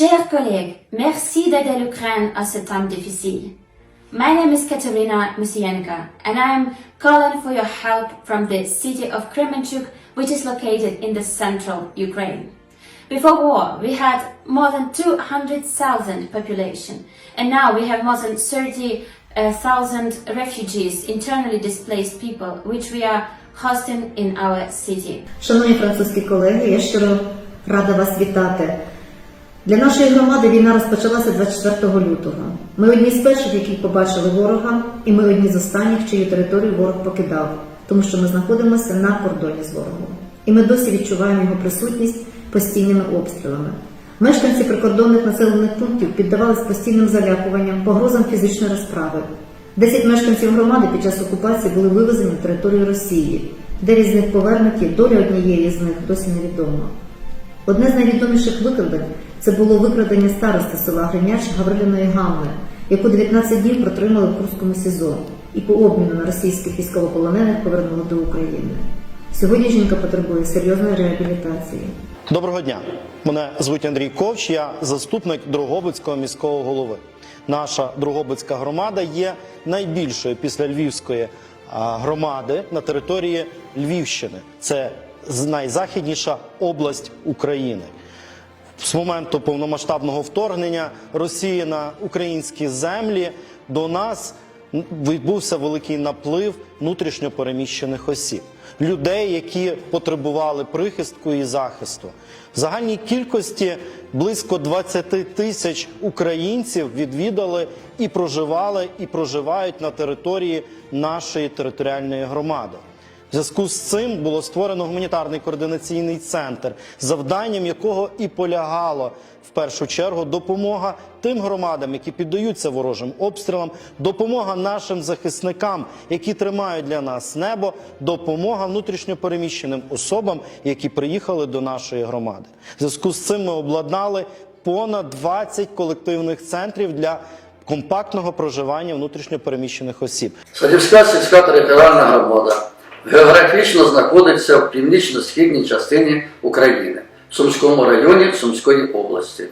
Chers collègues, merci d'aider l'Ukraine à ce temps difficile. My name is Katerina Musienko, and I am calling for your help from the city of Kremenchuk, which is located in the central Ukraine. Before war, we had more than 200,000 population, and now we have more than 30,000 refugees, internally displaced people, which we are hosting in our city. Шановні французькі колеги, я щиро рада вас вітати. Для нашої громади війна розпочалася 24 лютого. Ми одні з перших, які побачили ворога, і ми одні з останніх, чию територію ворог покидав, тому що ми знаходимося на кордоні з ворогом. І ми досі відчуваємо його присутність постійними обстрілами. Мешканці прикордонних населених пунктів піддавались постійним залякуванням, погрозам фізичної розправи. Десять мешканців громади під час окупації були вивезені на територію Росії. Дев'ять з них повернуті, доля однієї з них досі невідома. Одне з найвідоміших викрадень це було викрадення старости села Гриняч Гавриліної Гамми, яку 19 днів протримали в Курському СІЗО і по обміну на російських військовополонених повернули до України. Сьогодні жінка потребує серйозної реабілітації. Доброго дня. Мене звуть Андрій Ковч, я заступник Дрогобицького міського голови. Наша Дрогобицька громада є найбільшою після Львівської громади на території Львівщини. Це найзахідніша область України. З моменту повномасштабного вторгнення Росії на українські землі до нас відбувся великий наплив внутрішньо переміщених осіб, людей, які потребували прихистку і захисту. В загальній кількості близько 20 тисяч українців відвідали і проживали, і проживають на території нашої територіальної громади. В зв'язку з цим було створено гуманітарний координаційний центр, завданням якого і полягало в першу чергу допомога тим громадам, які піддаються ворожим обстрілам, допомога нашим захисникам, які тримають для нас небо, допомога внутрішньопереміщеним особам, які приїхали до нашої громади. В зв'язку з цим ми обладнали понад 20 колективних центрів для компактного проживання внутрішньопереміщених осіб. Садівська сільська територіальна громада географічно знаходиться в північно-східній частині України, в Сумському районі Сумської області.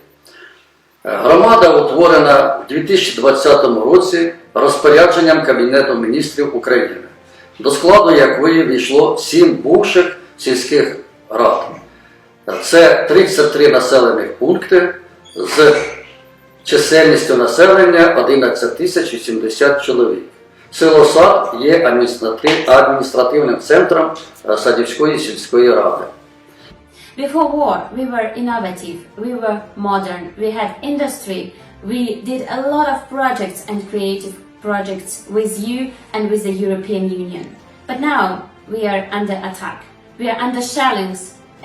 Е, Громада утворена в 2020 році розпорядженням Кабінету міністрів України, до складу якої війшло сім бувших сільських рад. Це 33 населених пункти з чисельністю населення 11 тисяч 80 чоловік. Село Сад є адміністратив- адміністративним центром е, Садівської сільської ради. Before war, we were innovative, we were modern, we had industry, we did a lot of projects and creative projects with you and with the European Union. But now we are under attack. We are under shellings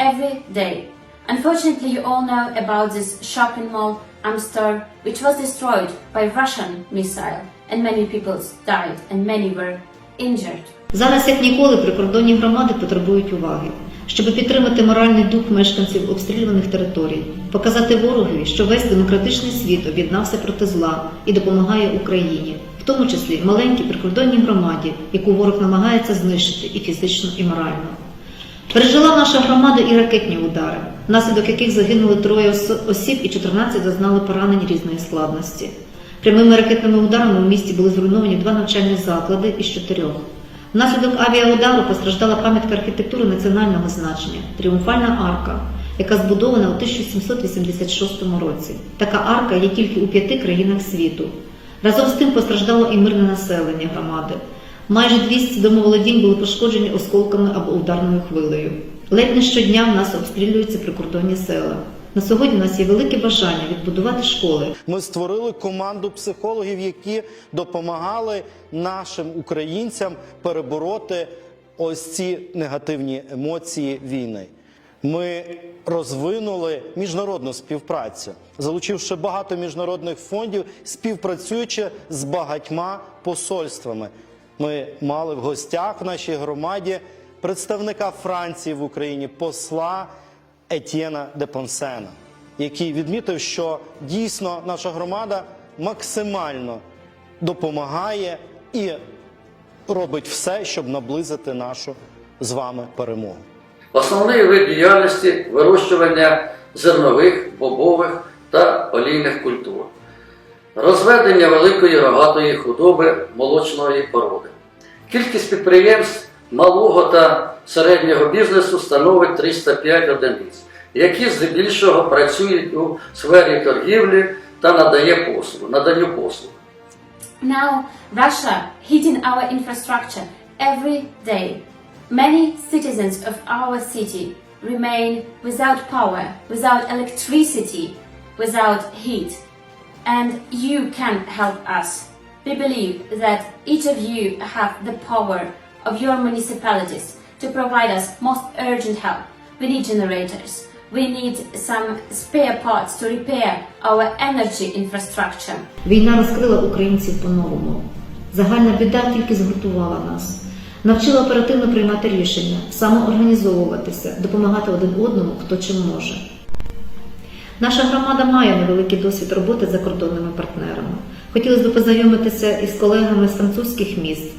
every day. Unfortunately, you all know about this shopping mall, Amstor, which was destroyed by Russian missile, and many people died and many were injured. Зараз, як ніколи, прикордонні громади потребують уваги, щоб підтримати моральний дух мешканців обстрілюваних територій, показати ворогові, що весь демократичний світ об'єднався проти зла і допомагає Україні, в тому числі маленькій прикордонній громаді, яку ворог намагається знищити і фізично, і морально. Пережила наша громада і ракетні удари, внаслідок яких загинули троє осіб і 14 зазнали поранень різної складності. Прямими ракетними ударами в місті були зруйновані два навчальні заклади із чотирьох. Внаслідок авіаудару постраждала пам'ятка архітектури національного значення тріумфальна арка, яка збудована у 1786 році. Така арка є тільки у п'яти країнах світу. Разом з тим постраждало і мирне населення громади. Майже 200 домоволодінь були пошкоджені осколками або ударною хвилею. Ледь не щодня в нас обстрілюються прикордонні села. На сьогодні у нас є велике бажання відбудувати школи, Ми створили команду психологів, які допомагали нашим українцям перебороти ось ці негативні емоції війни. Ми розвинули міжнародну співпрацю, залучивши багато міжнародних фондів, співпрацюючи з багатьма посольствами. Ми мали в гостях в нашій громаді представника Франції в Україні, посла Етьєна де Понсена, який відмітив, що дійсно наша громада максимально допомагає і робить все, щоб наблизити нашу з вами перемогу. Основний вид діяльності вирощування зернових, бобових та олійних культур, розведення великої рогатої худоби молочної породи. Кількість підприємств малого та середнього бізнесу становить 305 одиниць, які здебільшого працюють у сфері торгівлі та надає послуг, наданню послуг. Now, Russia hitting our infrastructure every day. Many citizens of our city remain without power, without electricity, without heat. And you can help us. We believe that each of you have the power of your municipalities to provide us most urgent help. We need generators. We need some spare parts to repair our energy infrastructure. Війна розкрила українців по-новому. Загальна біда тільки згуртувала нас, навчила оперативно приймати рішення, самоорганізовуватися, допомагати один одному, хто чим може. Наша громада має невеликий досвід роботи з закордонними партнерами. Хотілося б познайомитися із колегами з французьких міст,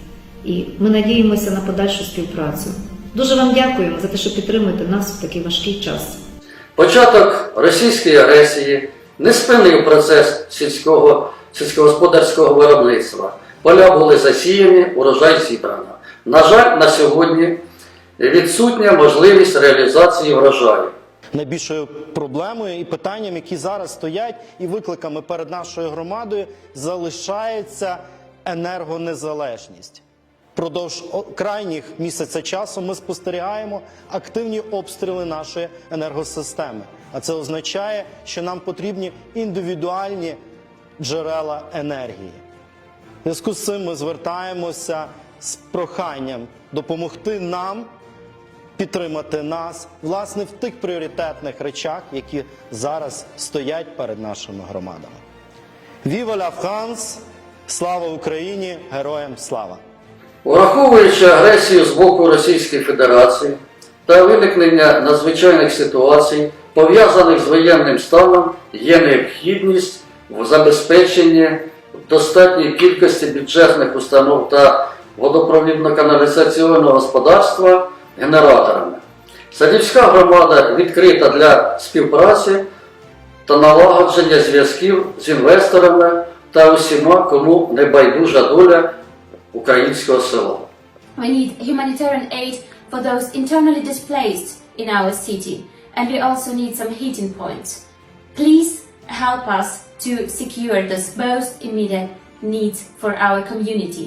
і ми надіємося на подальшу співпрацю. Дуже вам дякуємо за те, що підтримуєте нас в такий важкий час. Початок російської агресії не спинив процес сільського, сільськогосподарського виробництва. Поля були засіяні, урожай зібрано. На жаль, на сьогодні відсутня можливість реалізації врожаю. Найбільшою проблемою і питанням, які зараз стоять, і викликами перед нашою громадою, залишається енергонезалежність. Продовж крайніх місяця часу ми спостерігаємо активні обстріли нашої енергосистеми. А це означає, що нам потрібні індивідуальні джерела енергії. В зв'язку з цим ми звертаємося з проханням допомогти нам підтримати нас власне в тих пріоритетних речах, які зараз стоять перед нашими громадами. Viva la France! Слава Україні! Героям слава! Враховуючи агресію з боку Російської Федерації та виникнення надзвичайних ситуацій, пов'язаних з воєнним станом, є необхідність в забезпеченні достатньої кількості бюджетних установ та водопровідно-каналізаційного господарства генераторами. Садівська громада відкрита для співпраці та налагодження зв'язків з інвесторами та усіма, кому не байдужа доля українського села. We need humanitarian aid for those internally displaced in our city, and we also need some heating points. Please help us to secure those most immediate needs for our community.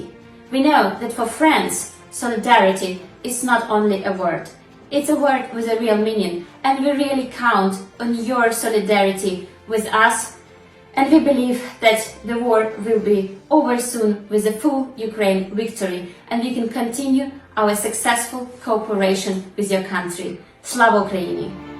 We know that for France, solidarity is not only a word. It's a word with a real meaning, and we really count on your solidarity with us and we believe that the war will be over soon with a full Ukraine victory and we can continue our successful cooperation with your country. Slava Ukraini!